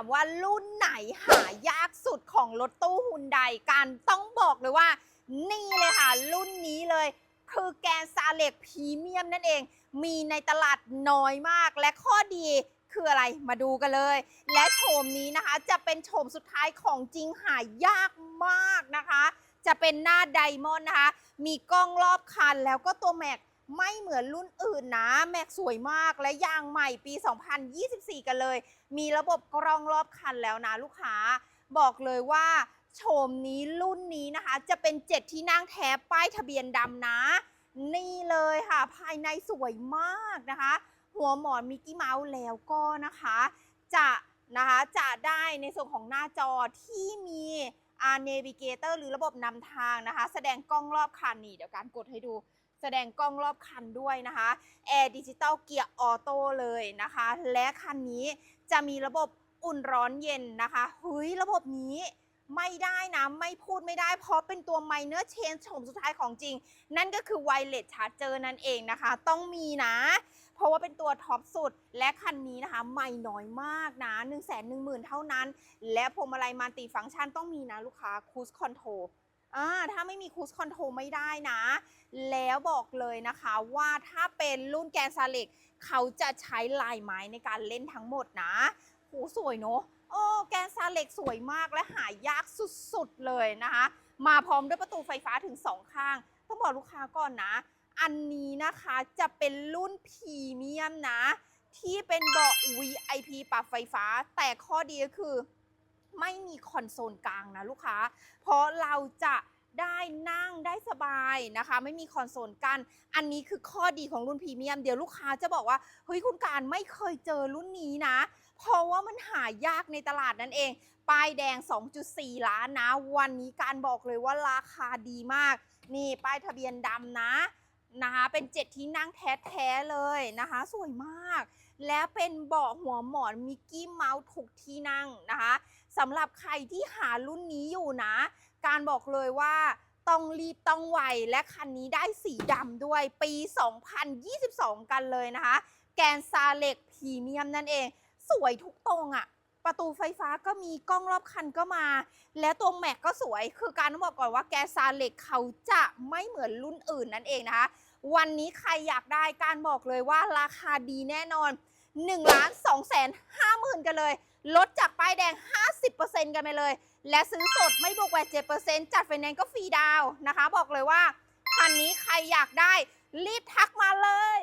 ามว่ารุ่นไหนหายากสุดของรถตู้ฮุนไดการต้องบอกเลยว่า นี่เลยค่ะ รุ่นนี้เลย คือแกนซาเล็กพรีเมียมนั่นเอง มีในตลาดน้อยมากและข้อดีคืออะไรมาดูกันเลย และโฉมนี้นะคะจะเป็นโฉมสุดท้ายของจริงหายากมากนะคะ จะเป็นหน้าไดมอนด์นะคะ มีกล้องรอบคันแล้วก็ตัวแม็ก ไม่เหมือนรุ่นอื่นนะ แม็กสวยมากและยางใหม่ปี 2024 กันเลย มีระบบกล้องรอบคันแล้วนะลูกค้า บอกเลยว่าโฉมนี้รุ่นนี้นะคะ จะเป็นเจ็ดที่นั่งแท้ป้ายทะเบียนดำนะ นี่เลยค่ะ ภายในสวยมากนะคะ หัวหมอนมิกกี้เมาส์แล้วก็นะคะ จะนะคะจะได้ในส่วนของหน้าจอที่มีอาเนวิเกเตอร์หรือระบบนำทางนะคะ แสดงกล้องรอบคันนี่เดี๋ยวการกดให้ดู แสดงกล้องรอบคันด้วยนะคะแอร์ดิจิตอลเกียร์ออโต้เลยนะคะ และคันนี้จะมีระบบอุ่นร้อนเย็นนะคะเฮ้ยระบบนี้ไม่ได้นะไม่พูดไม่ได้ เพราะเป็นตัว minor change โฉมสุดท้ายของจริง นั่นก็คือ wireless charger นั่นเองนะคะ ต้องมีนะ เพราะว่าเป็นตัวท็อปสุด และคันนี้นะคะไม่น้อยมากนะ 1 1 0 0 0 0 เท่านั้น และพวงมาลัยมัลติฟังก์ชันต้องมีนะลูกค้าคู e คอนโทร อ่าถ้าไม่มีคู e คอนโทรไม่ได้นะ แล้วบอกเลยนะคะว่าถ้าเป็นรุ่นแกนซาเล็กเขาจะใช้ลายไม้ในการเล่นทั้งหมดนะโหสวยเนอะโอ้แกนซาเล็กสวยมากและหายากสุดๆเลยนะคะ มาพร้อมด้วยประตูไฟฟ้าถึง 2 ข้าง ต้องบอกลูกค้าก่อนนะ อันนี้นะคะจะเป็นรุ่นพรีเมียมนะ ที่เป็นเบาะ VIP ปรับไฟฟ้า แต่ข้อดีก็คือ ไม่มีคอนโซลกลางนะลูกค้า เพราะเราจะได้นั่งได้สบายนะคะ ไม่มีคอนโซลกัน อันนี้คือข้อดีของรุ่นพรีเมียม เดี๋ยวลูกค้าจะบอกว่า เฮ้ยคุณการไม่เคยเจอรุ่นนี้นะ เพราะว่ามันหายากในตลาดนั่นเอง ป้ายแดง 2.4 ล้านนะ วันนี้การบอกเลยว่าราคาดีมาก นี่ป้ายทะเบียนดำนะ นะคะเป็นเจ็ดที่นั่งแท้ๆเลยนะคะ สวยมาก และเป็นเบาะหัวหมอนมิกกี้เมาส์ทุกที่นั่งนะคะสำหรับใครที่หารุ่นนี้อยู่นะ การบอกเลยว่าต้องรีบต้องไวและคันนี้ได้สีดำด้วยปี 2022 กันเลยนะคะ แกนซาเล็กพรีเมียมนั่นเอง สวยทุกตรงอะ่ะ ประตูไฟฟ้าก็มีกล้องรอบคันก็มา และตัวแม็กก็สวย คือการต้องบอกก่อนว่าแกซาเล็กเขาจะไม่เหมือนรุ่นอื่นนั่นเองนะคะ วันนี้ใครอยากได้การบอกเลยว่าราคาดีแน่นอน1ล้าน2แสน5หมื่นกันเลย ลดจากป้ายแดง 50%กันไปเลย และซื้อสดไม่บวกแวด7%จัดไฟแนนซ์ก็ฟรีดาวนะคะ บอกเลยว่าคันนี้ใครอยากได้รีบทักมาเลย